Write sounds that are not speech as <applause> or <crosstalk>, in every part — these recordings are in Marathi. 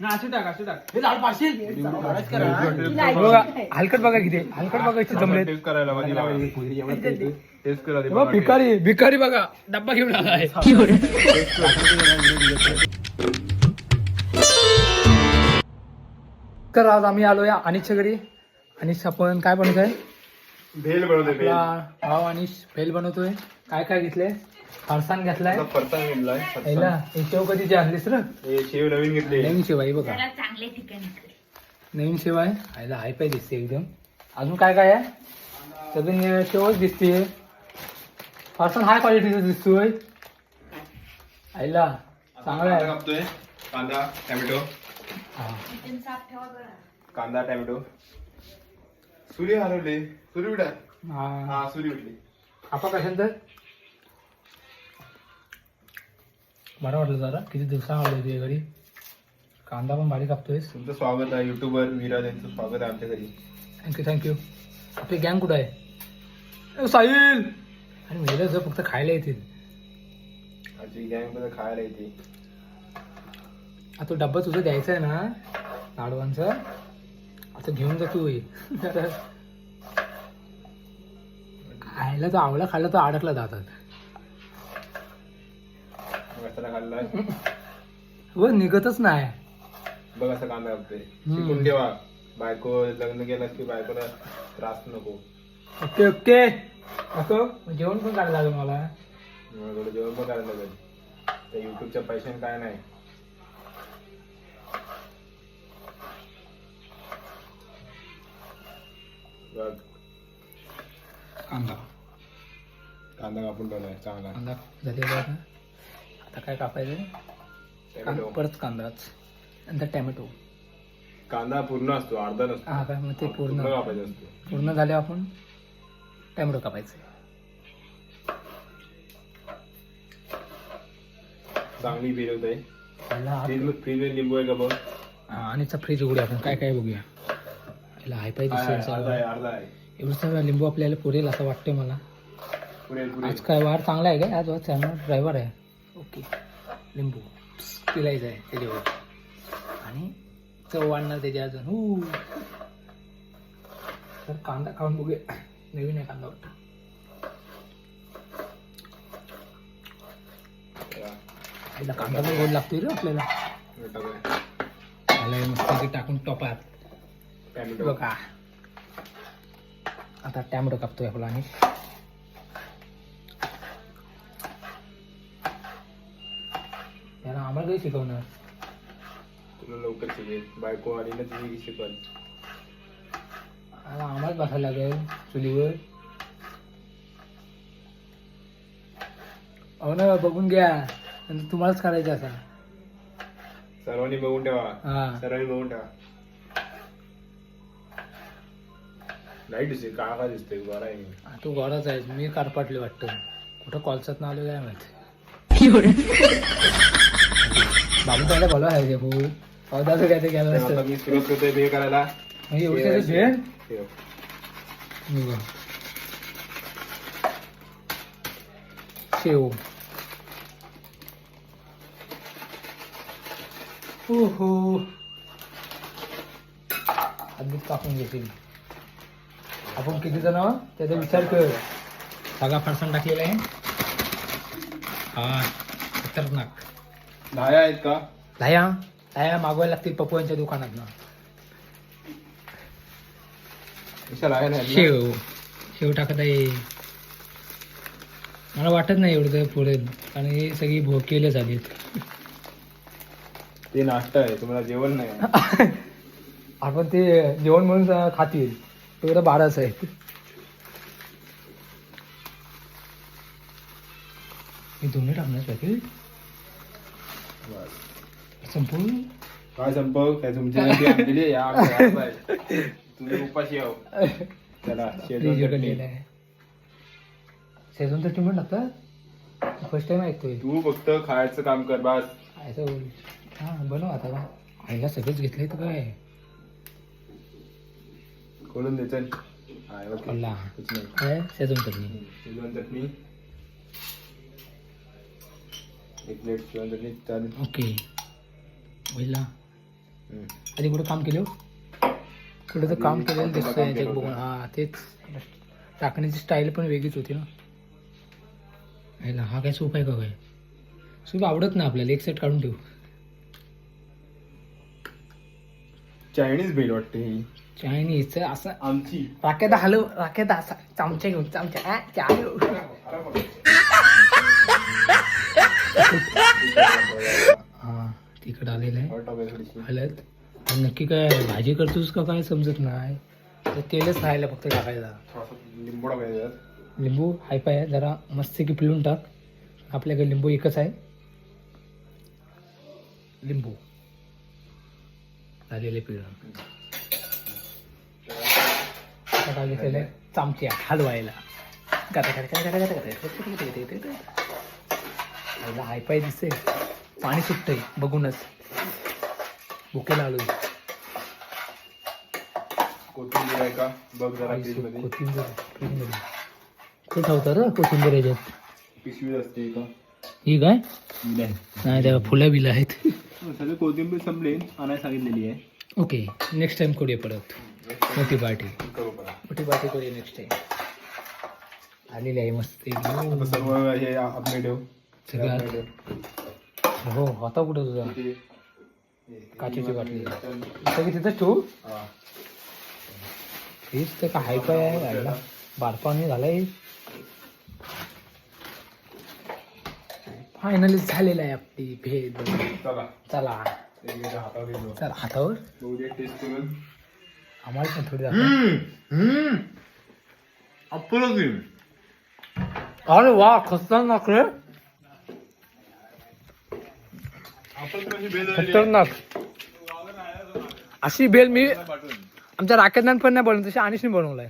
ना असे टाक असे टाक हे लाल पाशील बघा हलकट बघा किती हलकट बघा किती जमले टेस्ट करायला पाहिजे. टेस्ट करा बघा, भिकारी भिकारी बघा डब्बा घेऊन आलाय <laughs> तर आज आम्ही आलो या अनिशच्या घरी. अनिश आपण काय बनवत आहे भेल बनवते भेल. आपला भाव अनिश भेल बनवतोय. काय काय घेतलंय? फरसाण घेतलाय. फरसाण घेतलाय हे शेव कधीची आणलीस रे? हे शेव नवीन घेतले. नवीन शेव आहे बघा. चांगले ठिकाणी नवीन शेव आहे. आयला हाय पाय दिसते एकदम. अजून काय काय आहे? अजून हे शेवच दिसते फरसाण हाय क्वालिटीचं दिसतोय. आईला चांगला आहे. कापतोय. कांदा टॅमॅटो. हा. कांदा टॅमॅटो. सुरी हरवले सुरी उडा हा. हा सुरी उडली आपा बरं वाटलं जरा. किती दिवसा आवडलं तुझ्या घरी? कांदा पण भारी कापतोय. तुमचं स्वागत आहे युट्यूबर विराज यांचं स्वागत आहे आमच्या घरी. थँक्यू थँक्यू आपली गँग कुठं आहे? ए, साहिल! आणि मेलं जर फक्त खायला येतील. आमची गँगमध्ये खायला येते. आता तो डब्बा तुझं द्यायचा आहे ना लाडवांचा. आता घेऊन जा तू. हे. <laughs> खायला तो आवला खाल्ला तो अडकला जातात. मसाला खाल्लाय व निघतच नाही. बघ असं कांदा हम्म. शिकून ठेवा. बायको लग्न केलं की बायकोला त्रास नको. Okay okay. नको जेवण पण काढायला लागेल मला. मला थोडं जेवण पण करायला लागेल. त्या युट्यूबच्या पैशाने काय नाही. बघ. कांदा. कांदा कापून ठेवलाय चांगला. कांदा. झालेला आहे आता काय कापायचं? टॅमॅटो परत कांदाच. नंतर टॅमॅटो. कांदा पूर्ण असतो अर्धा नसतो. हा काय मग ते पूर्ण. कापायचा असतो. पूर्ण झाले आपण टॅमॅटो कापायचे. चांगली फिरवत आहे. फ्रीज फ्रीजमध्ये लिंबू आहे का बघ हा, आणि फ्रीज उघडूया आपण. काय काय बघूया. याला हाय पाय आहे, आहे, दिसेल अर्धा आहे अर्धा आहे. एवढं सगळं लिंबू आपल्याला पुरेल असं वाटतं मला. पुरेल पुरेल. आज काय वार चांगला आहे का आज वार चांगला ड्रायव्हर आहे. ओके. लिंबू. पिलायचं आहे त्याच्यावर. आणि चव वाढणार त्याच्या अजून. हू. तर कांदा खाऊन बघूया. नवीन आहे कांदा वाटतं. आईला कांदा पण गोड लागतोय रे आपल्याला. त्याला मस्त टाकून टोपात. बघा. आता टॅमॅटो कापतोय आपला आणि. आम्हाला काही शिकवणार. तुला लवकर शिकेल बायको आली ना तुझी शिकल आता आम्हालाच बसायला लागेल चुलीवर. अहो ना बघून घ्या. नंतर तुम्हालाच करायचं असा सर्वांनी बघून ठेवा. हा. सर्वांनी बघून ठेवा. नाही दिसते काळा का दिसते बरा आहे. तू गोराच आहे. मी कारपाटले वाटतं. कुठं कॉलसात ना आलो काय माहिती बाबू त्याला बोला आहे ते भाऊ. काय ते गेलं आता मी सुरुवात करतोय हे करायला. म्हणजे एवढं त्याचं भेळ ठेव. हे बघ. शेव ओहो. आधीच कापून घेतील. आपण किती जण आहोत? त्याचा विचार कर. सगळा फरसाण टाकलेला आहे. हा खतरनाक. दहा आहेत का? दह्या दह्या मागवायला लागतील पप्पूच्या दुकानात ना. शेव. शेव टाकत आहे. मला वाटत नाही एवढं पुढे. कारण हे सगळी भोकेले झालीत. ते नाश्ता आहे तुम्हाला जेवण नाही <laughs> आपण ते जेवण म्हणून खातील. तेवढं बाराच आहे. मी दोन्ही टाकणार पॅकेट संपूर्ण काय संपव काय आणलेली आहे. <laughs> तुम्ही उपाशी आहो. चला शेजून तर तुम्ही टाकतात फर्स्ट टाइम ऐकतोय. तू फक्त खायचं काम कर बस. हा बनव आता. बा आईला सगळंच घेतलंय तर काय? खोलून दे चल. ओके. खाल्ला कुछ नाही. काय? शेजून चटणी शेजवान चटणी एक प्लेट चटणी चालेल ओके पहिला आधी कुठं काम केलं? कुठं तर काम केलेलं दिसतंय बघून. हा तेच. टाकण्याची स्टाईल पण वेगळीच होती ना. ह्याला हा काय सूप आहे का काय? सूप आवडत ना आपल्याला. एक सेट काढून ठेवू. चायनीज भेल वाटते ही. चायनीज असं आमची. राख्यादा हलव राख्यादा असा चमचा घेऊन चमचा. चालू. इकडे आलेलं आहे आणि नक्की काय भाजी करतोस का काय समजत नाही तर तेलच राहायला फक्त टाकायला लिंबू हाय पाय जरा मस्त की पिळून टाक आपल्याकडे लिंबू एकच आहे लिंबू झालेले पिळून काय घेतलेलं आहे चामच्या हलवायला गाता गाता गाता गाता गाता गाता दिसते पाणी सुटतंय बघूनच. भुकेला आलो कोथिंबीर आहे का? बघ जरा फ्रीजमध्ये. कोथिंबीर फ्रीजमध्ये. कुठं ठेवतात रे कोथिंबीर याच्यात? पिशवी असते का ही काय? नाही त्या फुल्या बिलं आहेत. सगळे कोथिंबीर संपले. आणायला सांगितलेली आहे. ओके नेक्स्ट टाइम करूया परत. मोठी पार्टी. करू बघा मोठी पार्टी करूया नेक्स्ट टाइम आलेली आहे मस्त. आता एकदम. सर्व हे आपले ठेव. सगळं. हो होता कुठं तुझा? काचेची बाटली. सगळी तिथंच ठेवू. हेच तर काय हाय काय आहे यायला. बारपाणी झालंय. फायनली झालेलं आहे आपली भेद. चला. चला. हातावर आम्हाला पण थोडी अरे वा खतरनाक रे आपण कशी भेल खतरनाक. अशी बेल मी आमच्या राखेदान पण नाही बनवत तशी अनिशने बनवलाय.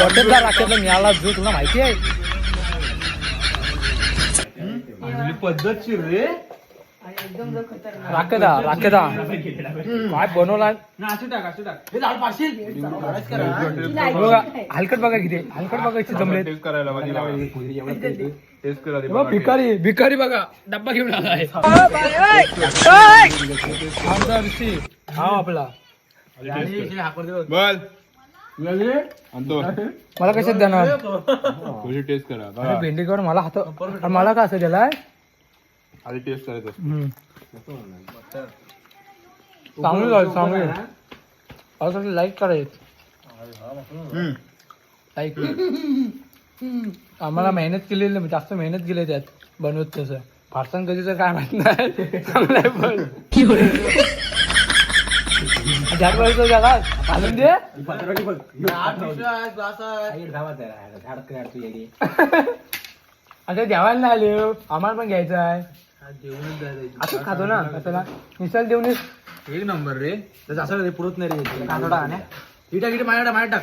वॉटरचा राखेचा मिळाला जो तुला माहिती आहे. पद्धतशीर रे. राखेदा राखेदा काय बनवलाय? बघा हलकट बघा किती हलकट बघायची जमले करायला. टेस्ट करा बघ, भिकारी भिकारी बघा डब्बा घेऊन आलाय आमचा ऋषी हा आपला. बोल. आणतो. मला कशात देणार? तुझी टेस्ट करा अरे बघा. मला हात मला का असं दिलाय आधी टेस्ट करायचं असतं. चांगली झाली चांगली पावसासाठी लाईक करायचं लाईक आम्हाला मेहनत केलेली नाही, जास्त मेहनत केली त्यात बनवत तसं. फारसान कधीच काय माहीत नाही. चांगलं आहे पण. झाड जगात दे. आता द्यावायला नाही आले हो. आम्हाला पण घ्यायचं आहे. असंच खातो ना कशाला मिसाल देऊन ये. एक नंबर रे. त्याचं असं रे पुरत नाही रे. कांदा माझ्याकडे माझ्या टाक.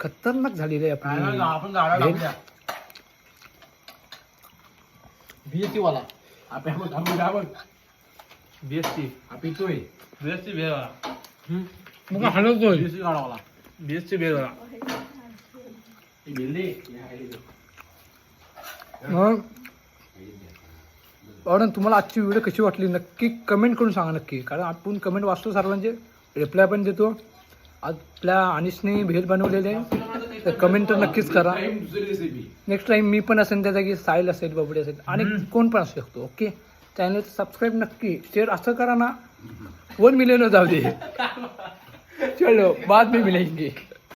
खतरनाक झाली रे आपली. आपण गाडा. टाकूया बीएससी वाला. आपण आपण आपण आपण BST. आपण पितोय वाला. मग हलवतोय बीएससी गाडावाला BST भेल वाला. गेले. मग? कारण तुम्हाला आजची व्हिडिओ कशी वाटली? नक्की कमेंट करून सांगा नक्की. कारण आपण कमेंट वाचतो सर्वांचे. रिप्लाय पण देतो. आपल्या अनिशने भेद बनवलेले. तर कमेंट तर नक्कीच करा. नेक्स्ट टाइम मी पण असेल त्या जागी साईल असेल बबडी असेल आणि कोण पण असू शकतो ओके चॅनल सबस्क्राईब नक्की. शेअर असं करा ना. वन मिलियन जाऊ दे. <laughs> चलो बाद में मिलेंगे.